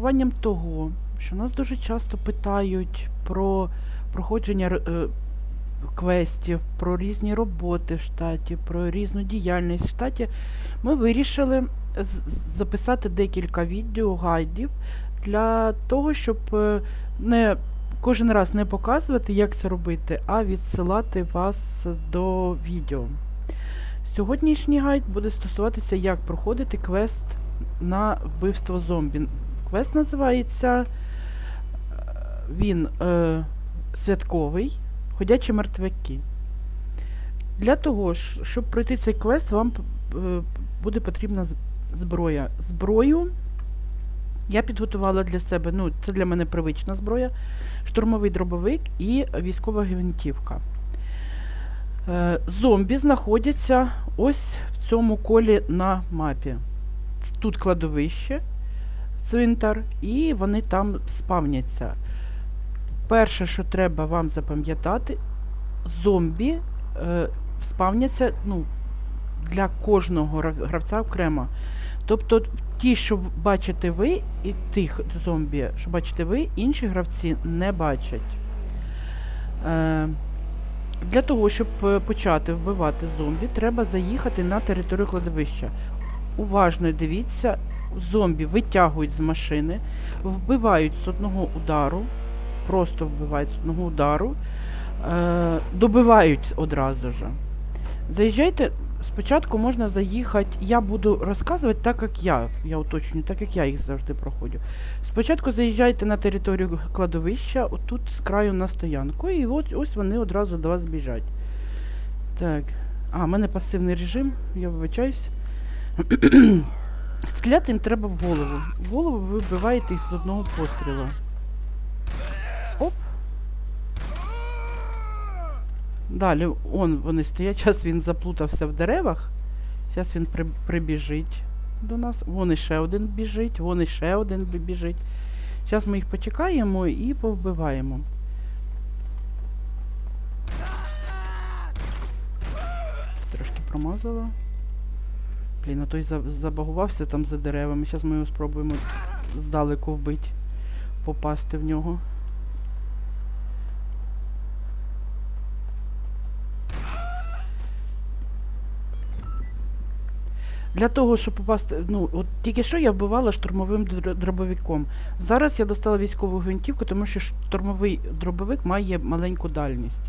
урахуванням того, що нас дуже часто питають про проходження е, квестів, про різні роботи в штаті, про різну діяльність в штаті, ми вирішили записати декілька відео гайдів для того, щоб е, не кожен раз не показувати, як це робити, а відсилати вас до відео. Сьогоднішній гайд буде стосуватися, як проходити квест на вбивство зомбі. Квест називається е, він е, святковий Ходячі мертвяки. Для того, щоб пройти цей квест, вам е, буде потрібна зброя. Зброю я підготувала для себе, ну, це для мене привична зброя, штурмовий дробовик і військова гвинтівка. Е, Зомбі знаходяться ось в цьому колі на мапі. Тут кладовище, цвинтар, і вони там спавняться. Перше, що треба вам запам'ятати, зомбі е, спавняться ну, для кожного гравця окремо. Тобто ті, що бачите ви, і тих зомбі, що бачите ви, інші гравці не бачать. Е, для того, щоб е, почати вбивати зомбі, треба заїхати на територію кладовища. Уважно дивіться, зомбі витягують з машини, вбивають з одного удару, просто вбивають з одного удару, е, добивають одразу ж. Заїжджайте, спочатку можна заїхати, я буду розказувати так, як я, я уточню, так як я їх завжди проходжу. Спочатку заїжджайте на територію кладовища, отут з краю на стоянку, і от ось вони одразу до вас біжать. Так. А, в мене пасивний режим, я вибачаюсь. Стріляти їм треба в голову. В голову ви вбиваєте їх з одного пострілу. Оп. Далі, он вони стоять, зараз він заплутався в деревах. Зараз він при, прибіжить до нас. Вон іще один біжить, вон іще один біжить. Зараз ми їх почекаємо і повбиваємо. Трошки промазала. Блін, а той забагувався там за деревами. Зараз ми його спробуємо здалеку вбити, попасти в нього. Для того, щоб попасти, ну, от тільки що я вбивала штурмовим дробовиком. Зараз я достала військову гвинтівку, тому що штурмовий дробовик має маленьку дальність.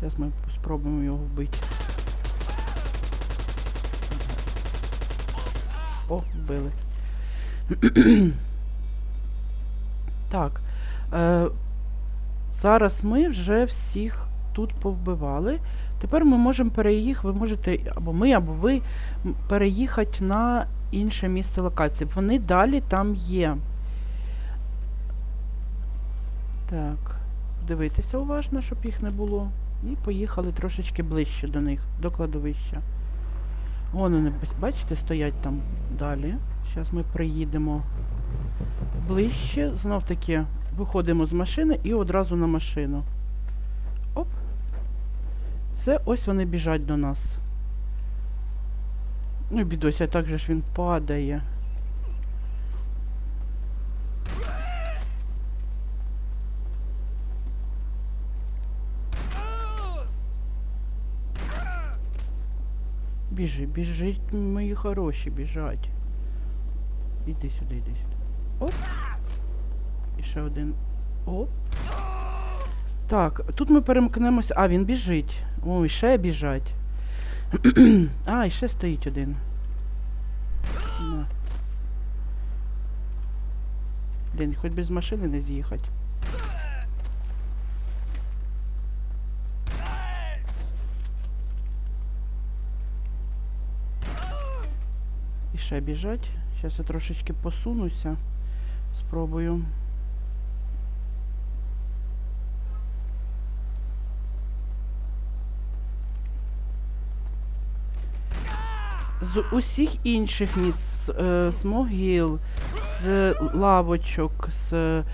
Зараз ми спробуємо його вбити. О, вбили. так. Е, зараз ми вже всіх тут повбивали. Тепер ми можемо переїхати, ви можете, або ми, або ви, переїхати на інше місце локації. Вони далі там є. Так, дивитися уважно, щоб їх не було. І поїхали трошечки ближче до них, до кладовища. Вон вони, бачите, стоять там далі. Зараз ми приїдемо ближче. Знов таки виходимо з машини і одразу на машину. Оп. Все, ось вони біжать до нас. Ну, бідося, так же ж він падає. Біжи, біжить, мої хороші, біжать. Іди сюди, іди сюди. Оп. І ще один. Оп. Так, тут ми перемкнемося. А, він біжить. Ой, ще біжать. а, і ще стоїть один. Блін, хоч без машини не з'їхати. Ще біжать. Зараз я трошечки посунуся. Спробую. З усіх інших місць, е, з могил, з лавочок, з е,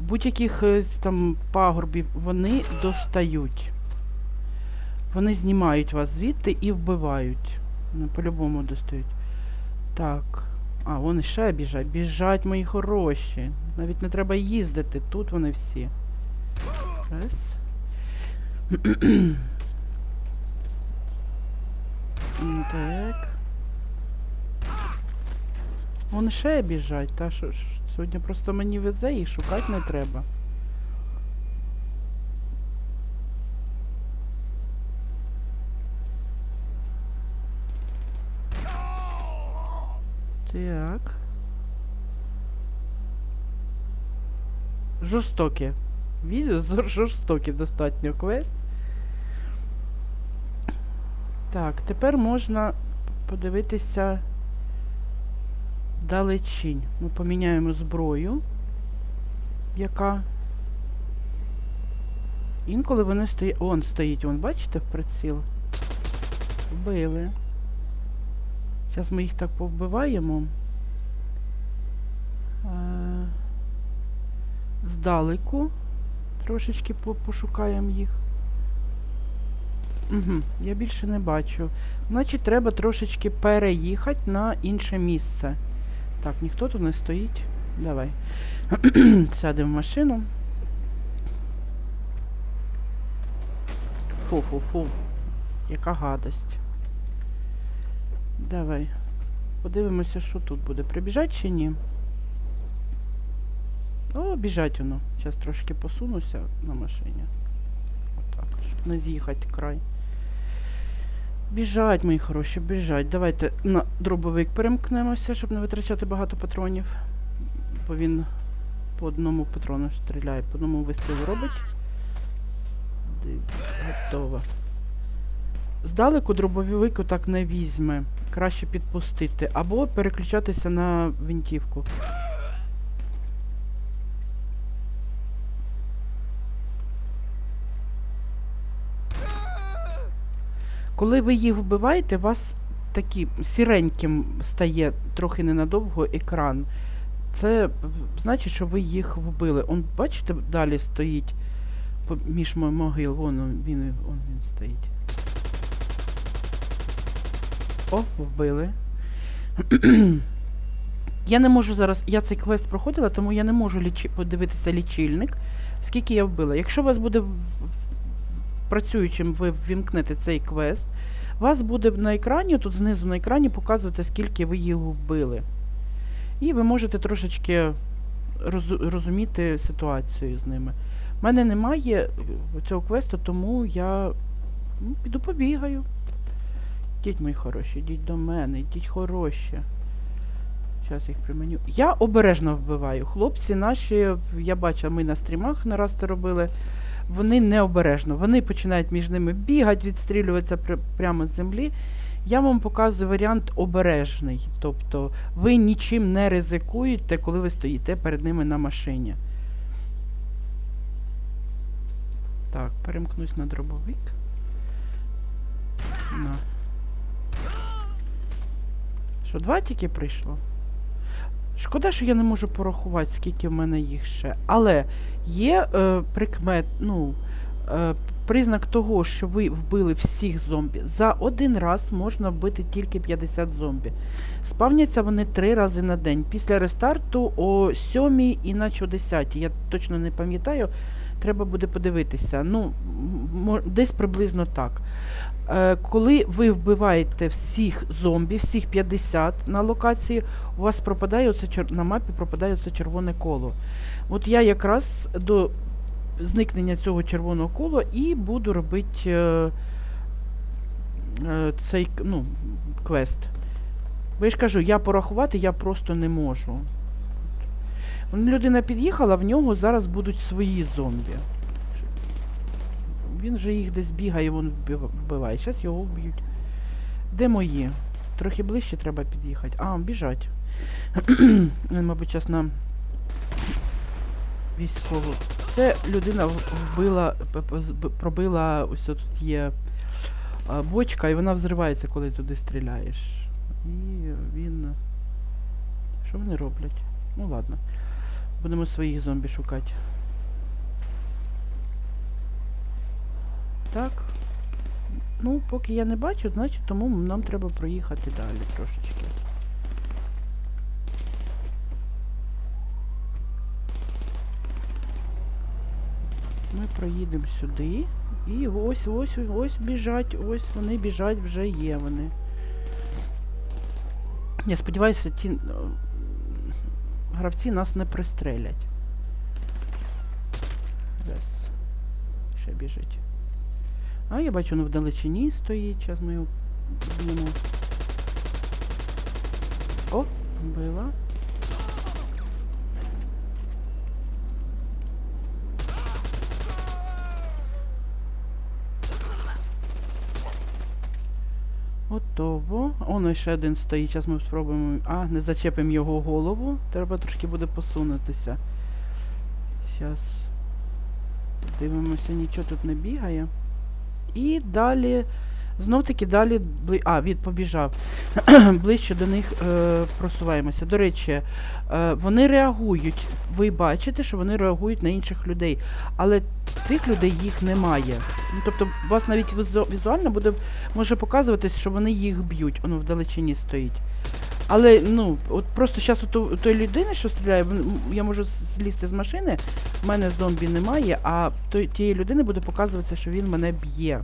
будь-яких е, там пагорбів, вони достають. Вони знімають вас звідти і вбивають. По-любому достають. Так. А, вони ще біжать. Біжать мої хороші. Навіть не треба їздити. Тут вони всі. Раз. Так. Вони ще біжать, та що. Сьогодні просто мені везе, їх шукати не треба. Так. Жорстоке. Відео жорстоке достатньо квест. Так, тепер можна подивитися далечінь. Ми поміняємо зброю, яка. Інколи вони стоять. Он стоїть, вон, бачите, в приціл? Вбили. Зараз ми їх так повбиваємо. Здалеку. Трошечки по- пошукаємо їх. Угу, я більше не бачу. Значить, треба трошечки переїхати на інше місце. Так, ніхто тут не стоїть. Давай. Сядемо в машину. Фу-фу-фу. Яка гадость. Давай. Подивимося, що тут буде. Прибіжать чи ні? О, біжать воно. Зараз трошки посунуся на машині. Отак, щоб не з'їхати край. Біжать, мої хороші, біжать. Давайте на дробовик перемкнемося, щоб не витрачати багато патронів. Бо він по одному патрону стріляє, по одному вистрілу робить. Готово. Здалеку дробовик так не візьме. Краще підпустити. Або переключатися на винтівку. Коли ви їх вбиваєте, у вас такий сіреньким стає трохи ненадовго екран. Це значить, що ви їх вбили. Он, бачите, далі стоїть між мо- могил. Вон він, он він стоїть. О, вбили. я не можу зараз. Я цей квест проходила, тому я не можу лічи, подивитися лічильник, скільки я вбила. Якщо у вас буде працюючим, ви ввімкнете цей квест, вас буде на екрані, тут знизу на екрані показувати, скільки ви їх вбили. І ви можете трошечки розу- розуміти ситуацію з ними. У мене немає е, цього квесту, тому я ну, піду побігаю. Йдіть, мої хороші, йдіть до мене, йдіть хороші. Зараз їх применю. Я обережно вбиваю. Хлопці наші, я бачила, ми на стрімах не раз це робили. Вони необережно. Вони починають між ними бігати, відстрілюватися пр- прямо з землі. Я вам показую варіант обережний. Тобто ви нічим не ризикуєте, коли ви стоїте перед ними на машині. Так, перемкнусь на дробовик. На. Що, два тільки прийшло? Шкода, що я не можу порахувати, скільки в мене їх ще. Але є е, прикмет, ну, е, признак того, що ви вбили всіх зомбі. За один раз можна вбити тільки 50 зомбі. Спавняться вони три рази на день. Після рестарту о 7 іначе о 10. Я точно не пам'ятаю. Треба буде подивитися. Ну, десь приблизно так. Е, коли ви вбиваєте всіх зомбі, всіх 50 на локації, у вас пропадає оце на мапі пропадає це червоне коло. От я якраз до зникнення цього червоного кола і буду робити е, е, цей ну, квест. Бо я ж кажу, я порахувати я просто не можу. Людина під'їхала, в нього зараз будуть свої зомбі. Він же їх десь бігає, вбив- вбиває. Зараз його вб'ють. Де мої? Трохи ближче треба під'їхати. А, біжать. Він, мабуть, зараз на військову. Це людина вбила, пробила, ось тут є бочка, і вона взривається, коли туди стріляєш. І він. Що вони роблять? Ну ладно. Будемо своїх зомбі шукати. Так. Ну, поки я не бачу, значить тому нам треба проїхати далі трошечки. Ми проїдемо сюди. І ось ось ось біжать, ось вони біжать вже є вони. Я сподіваюся, ті гравці нас не пристрелять. Раз. Ще біжить. А, я бачу, воно вдалечині стоїть. Зараз ми його б'ємо. О, вбила. Готово. Оно ще один стоїть. Зараз ми спробуємо. А, не зачепимо його голову. Треба трошки буде посунутися. Зараз дивимося, нічого тут не бігає. І далі. Знов таки далі. А, від побіжав. Ближче до них е, просуваємося. До речі, е, вони реагують. Ви бачите, що вони реагують на інших людей. Але тих людей їх немає. Ну, тобто, у вас навіть візу- візуально буде може показуватись, що вони їх б'ють. Воно вдалечині стоїть. Але, ну, от просто зараз у той людини, що стріляє, я можу злізти з машини, в мене зомбі немає, а той, тієї людини буде показуватися, що він мене б'є.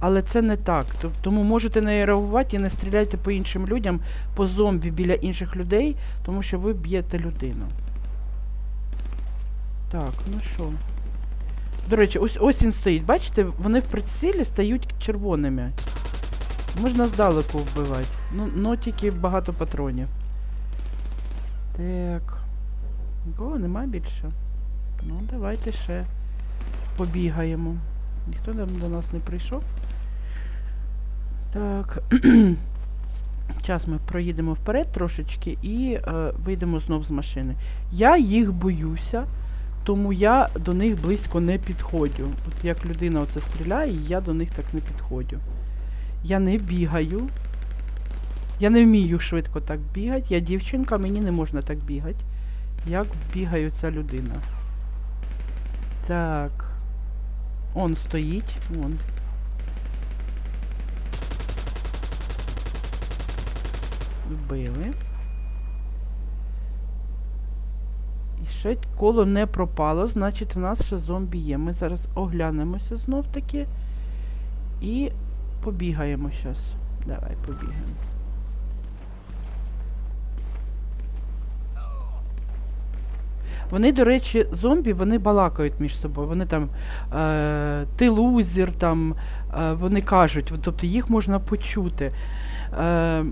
Але це не так. Тому можете не реагувати і не стріляйте по іншим людям, по зомбі біля інших людей, тому що ви б'єте людину. Так, ну що. До речі, ось ось він стоїть. Бачите, вони в прицілі стають червоними. Можна здалеку вбивати. Ну, ну тільки багато патронів. Так. Нікого нема більше. Ну, давайте ще побігаємо. Ніхто до нас не прийшов. Так. Зараз ми проїдемо вперед трошечки і е, вийдемо знов з машини. Я їх боюся, тому я до них близько не підходжу. От як людина оце стріляє, я до них так не підходжу. Я не бігаю. Я не вмію швидко так бігати. Я дівчинка, мені не можна так бігати. Як бігає ця людина. Так. Он стоїть. Вон. Вбили. І ще коло не пропало, значить в нас ще зомбі є. Ми зараз оглянемося знов таки. І побігаємо зараз. Давай побігаємо. Вони, до речі, зомбі, вони балакають між собою. Вони там е, ти лузер, там е, вони кажуть, тобто їх можна почути. Е,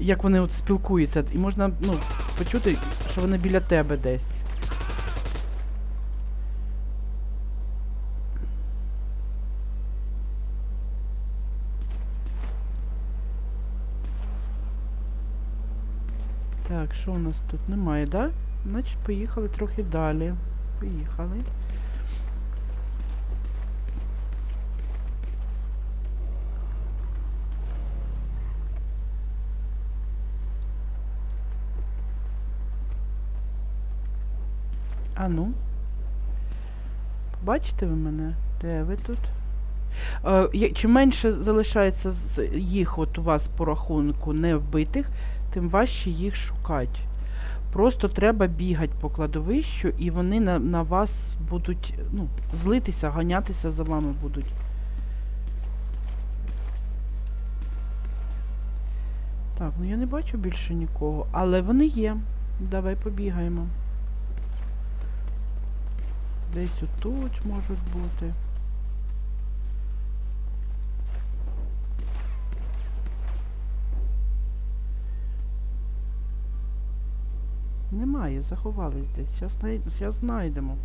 як вони от спілкуються, і можна ну, почути, що вони біля тебе десь. Так, що у нас тут немає, да? Значить, поїхали трохи далі. Поїхали. А. Бачите ви мене? Де ви тут? Е, чим менше залишається їх от у вас по рахунку не вбитих, тим важче їх шукати. Просто треба бігати по кладовищу, і вони на, на вас будуть ну, злитися, ганятися за вами будуть. Так, ну я не бачу більше нікого, але вони є. Давай побігаємо. Десь отут можуть бути. Немає, заховались десь. Зараз знайдемо.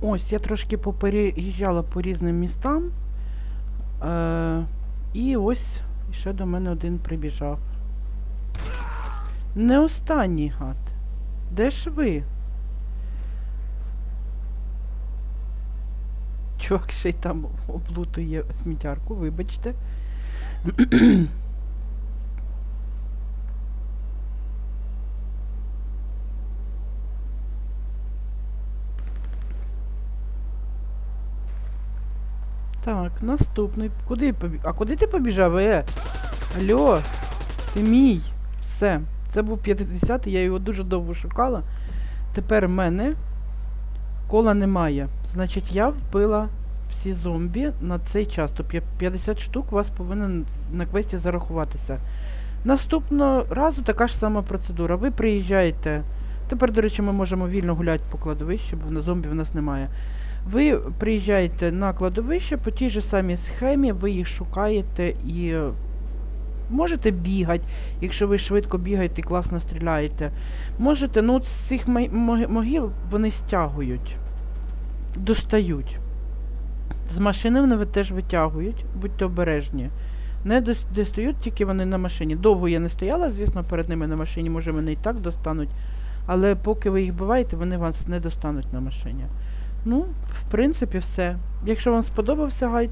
Ось, я трошки попереїжджала по різним містам. Е- і ось ще до мене один прибіжав. Не останній гад. Де ж ви? Чувак ще й там облутує сміттярку, вибачте. Так, наступний. Куди побіг? А куди ти побіжав? Е? Алло, ти мій. Все, Це був 50-й, я його дуже довго шукала. Тепер в мене кола немає. Значить, я вбила всі зомбі на цей час. То п'я- 50 штук вас повинен на квесті зарахуватися. Наступного разу така ж сама процедура. Ви приїжджаєте. Тепер, до речі, ми можемо вільно гуляти по кладовищі, бо на зомбі в нас немає. Ви приїжджаєте на кладовище по тій же самій схемі, ви їх шукаєте і можете бігати, якщо ви швидко бігаєте і класно стріляєте. Можете, ну от з цих мо- мо- могил вони стягують, достають. З машини вони теж витягують, будьте обережні. Не дос- достають тільки вони на машині. Довго я не стояла, звісно, перед ними на машині, може мене і так достануть. Але поки ви їх биваєте, вони вас не достануть на машині. Ну, в принципі, все. Якщо вам сподобався гайд,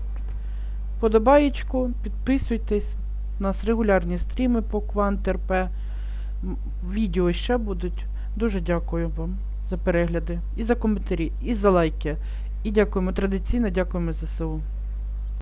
подобаєчку, підписуйтесь. У нас регулярні стріми по КвантРП. М, Відео ще будуть. Дуже дякую вам за перегляди, і за коментарі, і за лайки. І дякуємо традиційно, дякуємо ЗСУ.